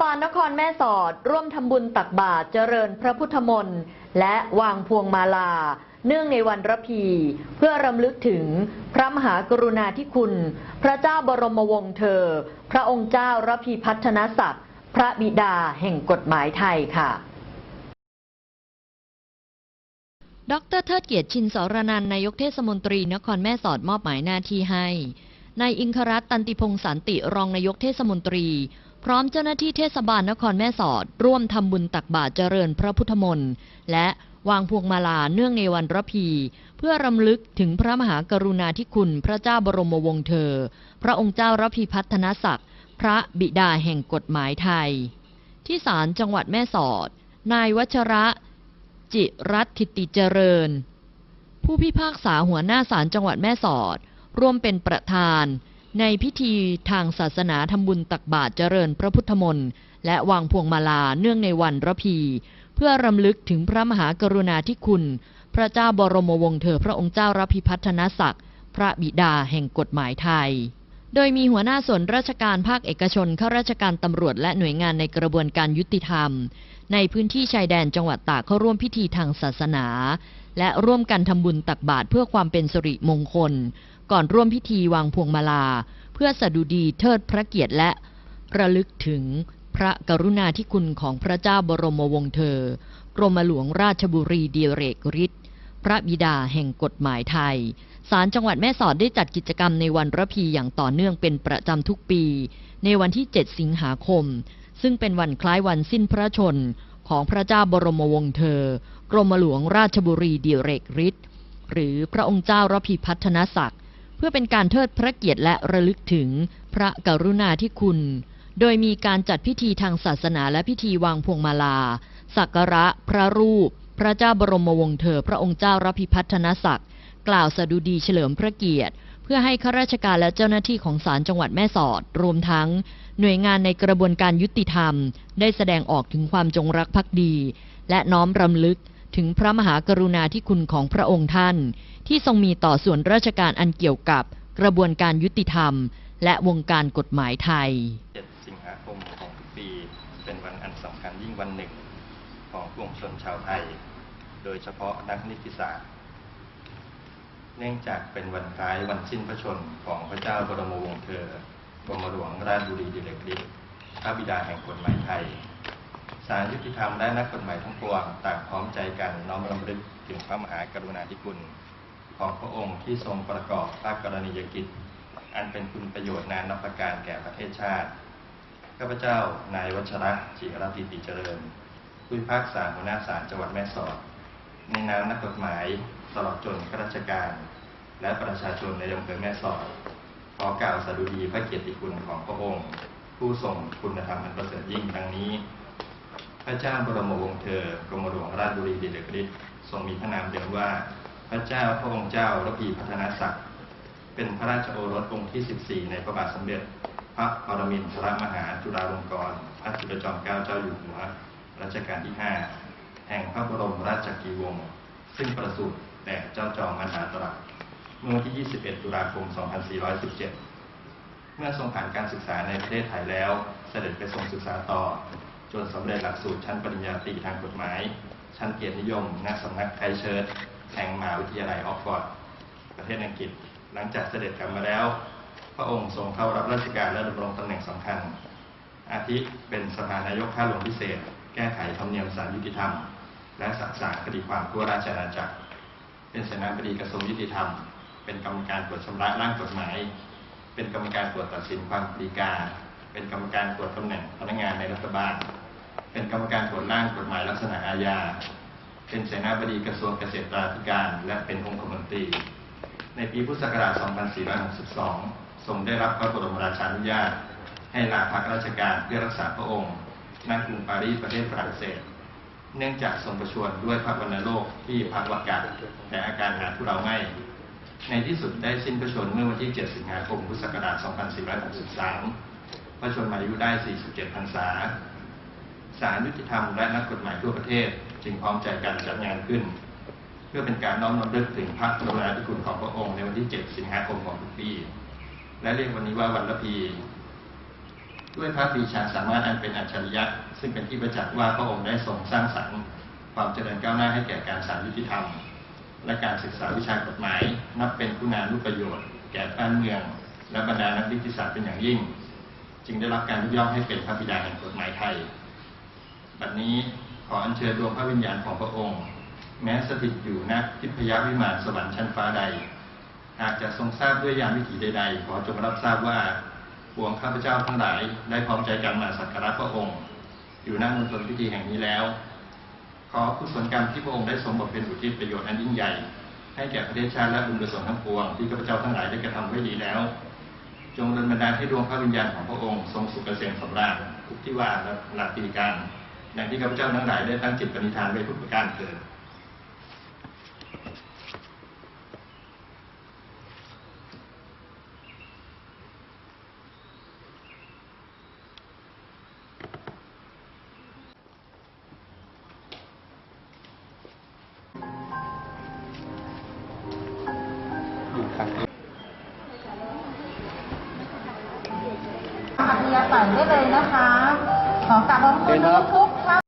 บาลนครแม่สอด ร่วมทำบุญตักบาตรเจริญพระพุทธมนต์ และวางพวงมาลา เนื่องในวันระพี เพื่อรำลึกถึงพระมหากรุณาธิคุณ พระเจ้าบรมวงศ์เธอ พระองค์เจ้าระพีพัฒนศักดิ์พระบิดาแห่งกฎหมายไทยค่ะดรเทิดเกียรติชินสรนันนายกเทศมนตรีนครแม่สอดมอบหมายหน้าที่ให้ นายอิงครัตตันติพงษ์สันติรองนายกเทศมนตรี พร้อมเจ้าหน้าที่เทศบาลนครแม่สอด ร่วมทำบุญตักบาตรเจริญพระพุทธมนต์และวางพวงมาลาเนื่องในวันระพี เพื่อรำลึกถึงพระมหากรุณาธิคุณพระเจ้าบรมวงศ์เธอ พระองค์เจ้าระพีพัฒนศักดิ์ พระบิดาแห่งกฎหมายไทย ที่ศาลจังหวัดแม่สอด นายวัชระ จิรัตถิติเจริญ ผู้พิพากษาหัวหน้าศาลจังหวัดแม่สอด ร่วมเป็นประธาน ในพิธีทางศาสนาทำบุญตักบาตรเจริญพระพุทธมนต์และวางพวงมาลาเนื่องในวันระพี เพื่อรำลึกถึงพระมหากรุณาธิคุณ พระเจ้าบรมวงศ์เธอพระองค์เจ้าระพิพัฒนศักดิ์พระบิดาแห่งกฎหมายไทย โดยมีหัวหน้าส่วนราชการภาคเอกชนข้าราชการตำรวจและหน่วยงานในกระบวนการยุติธรรม ในพื้นที่ชายแดนจังหวัดตากเข้าร่วมพิธีทางศาสนา และร่วมกันทำบุญตักบาตรเพื่อความเป็นสิริมงคล ก่อนร่วมพิธีวางพวงมาลา เพื่อสดุดีเทิดพระเกียรติและ ระลึกถึงพระกรุณาธิคุณของพระเจ้าบรมวงศ์เธอ กรมหลวงราชบุรีเดียเรกฤทธิ์พระบิดาแห่งกฎหมายไทยศาลจังหวัดแม่สอดได้จัดกิจกรรมในวันระพีอย่างต่อเนื่องเป็นประจำทุกปี ในวันที่ 7 สิงหาคม ซึ่งเป็นวันคล้ายวันสิ้นพระชน ของพระเจ้าบรมวงศ์เธอ กรมหลวงราชบุรีดีเรกฤทธิ์หรือพระองค์เจ้าระพีพัฒนศักดิ์ เพื่อเป็นการเทิดพระเกียรติและระลึกถึงพระกรุณาธิคุณ โดยมีการจัดพิธีทางศาสนาและพิธีวางพวงมาลา สักการะพระรูป พระเจ้าบรมวงศ์เธอ พระองค์เจ้าระพิพัฒนศักดิ์ กล่าวสดุดีเฉลิมพระเกียรติ พื่อให้ข้าราชการและเจ้าหน้าที่ของศาลจังหวัดแม่สอด รวมทั้ง หน่วยงานในกระบวนการยุติธรรม ได้แสดงออกถึงความจงรักภักดี และน้อมรำลึกถึงพระมหากรุณาธิคุณของพระองค์ท่าน ที่ทรงมีต่อส่วนราชการอันเกี่ยวกับกระบวนการยุติธรรม และวงการกฎหมายไทย 7 สิงหาคมของทุกปีเป็นวันอันสำคัญยิ่งวันหนึ่ง ของปวงชนชาวไทย โดยเฉพาะนักนิติศาสตร์ เนื่องจากเป็นวันคล้ายวันสิ้นพระชนของพระเจ้าบรมวงศ์เธอกรมหลวงราชบุรีดิเรกฤทธิ์พระบิดาแห่งกฎหมายไทยศาลยุติธรรมและนักกฎหมายทั้งปวงต่างพร้อมใจกันน้อมรำลึกถึงพระมหากรุณาธิคุณ ของพระองค์ที่ทรงประกอบพระกรณียกิจ อันเป็นคุณประโยชน์นานับประการแก่ประเทศชาติข้าพเจ้านายวัชระจิรติติเจริญผู้พิพากษาหัวหน้าศาลจังหวัดแม่สอด ในนามนักกฎหมายตลอดจนข้าราชการ และประชาชนในอำเภอแม่สอดขอกล่าวสดุดีพระเกียรติคุณของพระองค์ ผู้ทรงคุณธรรมอันประเสริฐยิ่งดังนี้ พระเจ้าบรมวงศ์เธอกรมหลวงราชบุรีดิเรกฤทธิ์ทรงมีพระนามเดิมว่า พระเจ้าพระองค์เจ้าระพีพัฒนศักดิ์เป็นพระราชโอรสองค์ที่ 14 ในพระบาทสมเด็จ พระปรมินทรมหาจุฬาลงกรณพระจุลจอมเกล้าเจ้าอยู่หัวรัชกาลที่ 5 แห่งพระบรมราชกรีวงศ์ซึ่งประสูติแด่เจ้าจอมมหาตรัส เมื่อวันที่ 21 ตุลาคม 2417 เมื่อทรงผ่านการศึกษาในประเทศไทยแล้ว เสด็จไปทรงศึกษาต่อ จนสำเร็จหลักสูตรชั้นปริญญาตรีทางกฎหมาย ชั้นเกียรตินิยมณสำนักไคเชิร์แห่งมหาวิทยาลัยออกฟอร์ด ประเทศอังกฤษ หลังจากเสด็จกลับมาแล้ว พระองค์ทรงเข้ารับราชการและดำรงตำแหน่งสำคัญ อาทิเป็นสภานายกข้าหลวงพิเศษ แก้ไขธรรมเนียมศาลยุติธรรม และสักษาคดีความทั่วราชอาณาจักร เป็นเสนาบดีกระทรวงยุติธรรม เป็นกรรมการตรวจชำระร่างกฎหมาย เป็นกรรมการตรวจตัดสินความฎีกา เป็นกรรมการตรวจตำแหน่งพนักงานในรัฐบาล เป็นกรรมการตรวจร่างกฎหมายลักษณะอาญา เป็นเสนาบดีกระทรวงเกษตราธิการ และเป็นองคมนตรี ในปีพุทธศักราช 2462 ทรงได้รับพระบรมราชานุญาต ให้ลาพักราชการเพื่อรักษาพระองค์ณกรุงปารีสประเทศฝรั่งเศสเนื่องจากทรงประชวรด้วยพระวรรณโรคที่พักวักกัดแต่อาการหาทุเราไม่ ในที่สุดได้สิ้นพระชนม์เมื่อวันที่ 7 สิงหาคม พุทธศักราช 2463 พระชนมายุได้ 47 พรรษา ศาลยุติธรรมและนักกฎหมายทั่วประเทศ จึงพร้อมใจกันจัดงานขึ้น เพื่อเป็นการน้อมรำลึกถึงพระกรุณาธิคุณของพระองค์ในวันที่ 7 สิงหาคมของทุกปี และเรียกวันนี้ว่าวันละพี ด้วยพระปีชาสามารถอันเป็นอัจฉริยะ ซึ่งเป็นที่ประจักษ์ว่าพระองค์ได้ทรงสร้างสรรค์ ความเจริญก้าวหน้าให้แก่การศาลยุติธรรม และการศึกษาวิชากฎหมาย นับเป็นคุณานุประโยชน์ แก่บ้านเมือง และบรรดานักนิติศาสตร์เป็นอย่างยิ่ง จึงได้รับการยกย่องให้เป็นพระบิดาแห่งกฎหมายไทย บัดนี้ขออัญเชิญดวงพระวิญญาณของพระองค์ แม้สถิตอยู่ณทิพยวิมานสวรรค์ชั้นฟ้าใดหากจะทรงทราบด้วยยามวิถีใดๆ ขอจงรับทราบว่าปวงข้าพเจ้าทั้งหลายได้พร้อมใจกันมาสักการะพระองค์ อยู่ณมณฑลพิธีแห่งนี้แล้ว ขอกุศลกรรมที่พระองค์ได้ทรงบำเพ็ญอุทิศประโยชน์อันยิ่งใหญ่ ให้แก่ประเทศชาติและบุญกุศลทั้งปวงที่ข้าพเจ้าทั้งหลายได้กระทำไว้ดีแล้ว จงดลบันดาลให้ดวงพระวิญญาณของพระองค์ทรงสุขเกษมสำราญทุกที่ว่าและหลักตีการอย่างที่ข้าพเจ้าทั้งหลายได้ตั้งจิตปณิธานไว้ทุกประการเกิด อัธยาศัยได้เลยนะคะ ขอกลับมาทุกคนทุก